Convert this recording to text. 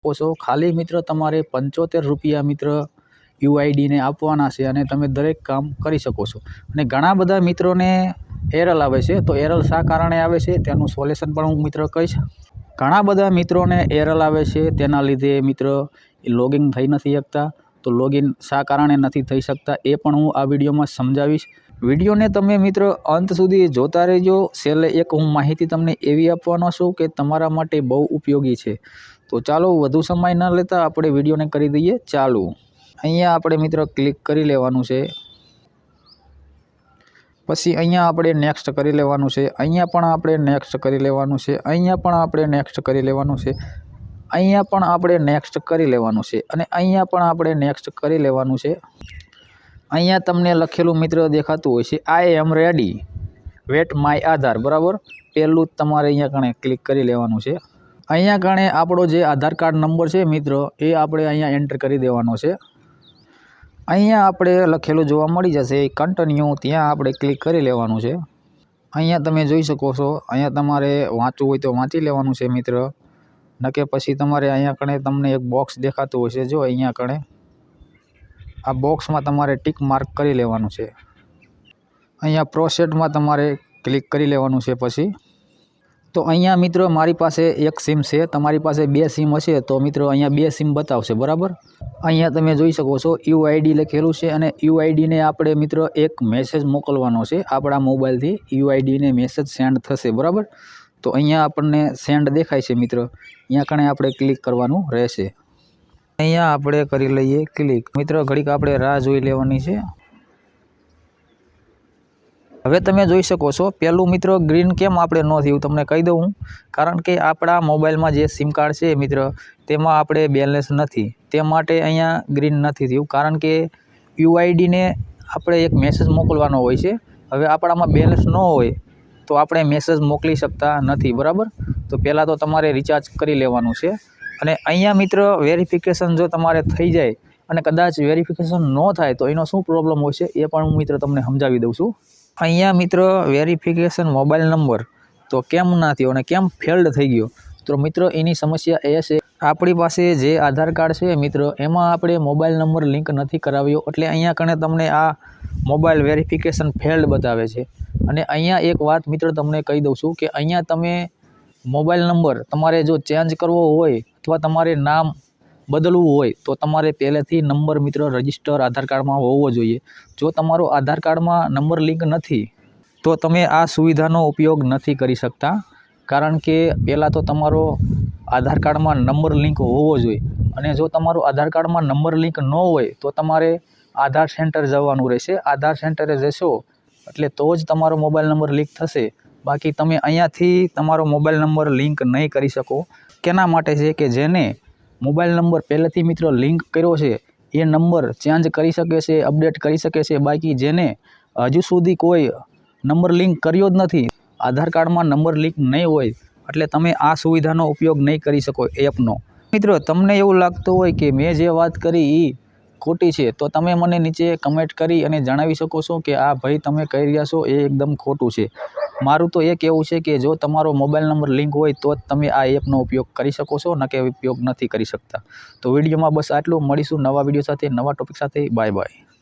શકો છો. ખાલી મિત્ર, તમારે પંચોતેર રૂપિયા મિત્ર યુઆઈડીને આપવાના છે અને તમે દરેક કામ કરી શકો છો. અને ઘણા બધા મિત્રોને એરલ આવે છે. તો એરલ શા કારણે આવે છે? તેનું સોલ્યુશન પણ હું મિત્ર કહીશ. ઘણા બધા મિત્રોને એરલ આવે છે. તેના લીધે મિત્ર લોગિન થઈ નથી શકતા. તો લોગિન શા કારણે નથી થઈ શકતા એ પણ હું આ વિડીયોમાં સમજાવીશ. વિડીયોને તમે મિત્ર અંત સુધી જોતા રહેજો. છેલ્લે એક હું માહિતી તમને એવી આપવાનો છું કે તમારા માટે બહુ ઉપયોગી છે. તો ચાલો વધુ સમય ન લેતા આપણે વિડીયોને કરી દઈએ. ચાલુ. અહીંયા આપણે મિત્ર ક્લિક કરી લેવાનું છે. પછી અહીંયા આપણે નેક્સ્ટ કરી લેવાનું છે. અહીંયા પણ આપણે નેક્સ્ટ કરી લેવાનું છે. અહીંયા પણ આપણે નેક્સ્ટ કરી લેવાનું છે. અહીંયા પણ આપણે નેક્સ્ટ કરી લેવાનું છે. અને અહીંયા પણ આપણે નેક્સ્ટ કરી લેવાનું છે. અહીંયા તમને લખેલું મિત્ર દેખાતું હોય છે I am ready wait my Aadhaar. બરાબર? પહેલું જ તમારે અહીંયા કણે ક્લિક કરી લેવાનું છે. અહીંયા કણે આપણો જે આધાર કાર્ડ નંબર છે મિત્રો, એ આપણે અહીંયા એન્ટર કરી દેવાનો છે. અહીંયા આપણે લખેલું જોવા મળી જશે કન્ટિન્યુ ત્યાં આપણે ક્લિક કરી લેવાનું છે. અહીંયા તમે જોઈ શકો છો, અહીંયા તમારે વાંચવું હોય તો વાંચી લેવાનું છે મિત્ર. નકે પછી તમારે અહીંયા કણે તમને એક બોક્સ દેખાતું હશે જો અહીંયા કણે આ બોક્સમાં તમારે ટીક માર્ક કરી લેવાનું છે. અહીંયા પ્રોસેડમાં તમારે ક્લિક કરી લેવાનું છે પછી. તો અહીંયા મિત્રો મારી પાસે એક સિમ છે, તમારી પાસે બે સિમ હશે તો મિત્રો અહીંયા બે સિમ બતાવશે, બરાબર? અહીંયા તમે જોઈ શકો છો યુઆઈડી લખેલું છે અને યુઆઈડીને આપણે મિત્રો એક મેસેજ મોકલવાનો છે. આપણા મોબાઈલથી યુઆઈડીને મેસેજ સેન્ડ થશે, બરાબર? તો અહીંયા આપણને સેન્ડ દેખાય છે મિત્રો. અહીંયા કણે આપણે ક્લિક કરવાનું રહેશે. અહીંયા આપણે કરી લઈએ ક્લિક મિત્રો, ઘડીક આપણે રાહ જોઈ લેવાની છે. હવે તમે જોઈ શકો છો પહેલું મિત્રો ગ્રીન કેમ આપણે ન થયું તમને કહી દઉં કારણ કે આપણા મોબાઈલમાં જે સિમ કાર્ડ છે મિત્ર, તેમાં આપણે બેલેન્સ નથી. તે માટે અહીંયા ગ્રીન નથી થયું. કારણ કે યુઆઈડીને આપણે એક મેસેજ મોકલવાનો હોય છે. હવે આપણામાં બેલેન્સ ન હોય, તો આપણે મેસેજ મોકલી શકતા નથી. બરાબર? તો પહેલાં તો તમારે રિચાર્જ કરી લેવાનું છે. અને અહીંયા મિત્ર વેરિફિકેશન જો તમારે થઈ જાય અને કદાચ વેરિફિકેશન ન થાય તો એનો શું પ્રોબ્લેમ હોય છે એ પણ હું મિત્ર તમને સમજાવી દઉં છું. અહીંયા મિત્ર વેરિફિકેશન મોબાઈલ નંબર તો કેમ ના થયો અને કેમ ફેલ્ડ થઈ ગયો? તો મિત્રો એની સમસ્યા એ છે, આપણી પાસે જે આધાર કાર્ડ છે મિત્ર, એમાં આપણે મોબાઈલ નંબર લિંક નથી કરાવ્યો એટલે અહીંયા કણે તમને આ મોબાઈલ વેરિફિકેશન ફેલ્ડ બતાવે છે. અને અહીંયા એક વાત મિત્ર તમને કહી દઉં છું કે અહીંયા તમે મોબાઈલ નંબર તમારે જો ચેન્જ કરવો હોય અથવા તમારે નામ બદલવું હોય, તો તમારે પહેલેથી નંબર મિત્ર રજિસ્ટર આધાર કાર્ડમાં હોવો જોઈએ. જો તમારો આધાર કાર્ડમાં નંબર લિંક નથી, તો તમે આ સુવિધાનો ઉપયોગ નથી કરી શકતા. કારણ કે પહેલાં તો તમારો આધાર કાર્ડમાં નંબર લિંક હોવો જોઈએ. અને જો તમારો આધાર કાર્ડમાં નંબર લિંક ન હોય, તો તમારે આધાર સેન્ટર જવાનું રહેશે. આધાર સેન્ટરે જશો, એટલે તો જ તમારો મોબાઈલ નંબર લિંક થશે. બાકી તમે અહીંયાથી તમારો મોબાઈલ નંબર લિંક નહીં કરી શકો. કેના માટે છે કે જેને મોબાઈલ નંબર પહેલેથી મિત્રો લિંક કર્યો છે, એ નંબર ચેન્જ કરી શકે છે, અપડેટ કરી શકે છે. બાકી જેને હજુ સુધી કોઈ નંબર લિંક કર્યો જ નથી, આધાર કાર્ડમાં નંબર લિંક નહીં હોય, એટલે તમે આ સુવિધાનો ઉપયોગ નહીં કરી શકો એપનો. મિત્રો, તમને એવું લાગતું હોય કે મેં જે વાત કરી એ ખોટી છે, તો તમે મને નીચે કમેન્ટ કરી અને જણાવી શકો છો કે આ ભાઈ તમે કહી રહ્યા છો એ એકદમ ખોટું છે. મારું તો એ કહેવું છે કે જો તમારો મોબાઈલ નંબર લિંક હોય તો જ તમે આ એપનો ઉપયોગ કરી શકો છો, ન કે ઉપયોગ નથી કરી શકતા. તો વિડીયોમાં બસ આટલું. મળીશું નવા વીડિયો સાથે, નવા ટોપિક સાથે. Bye bye.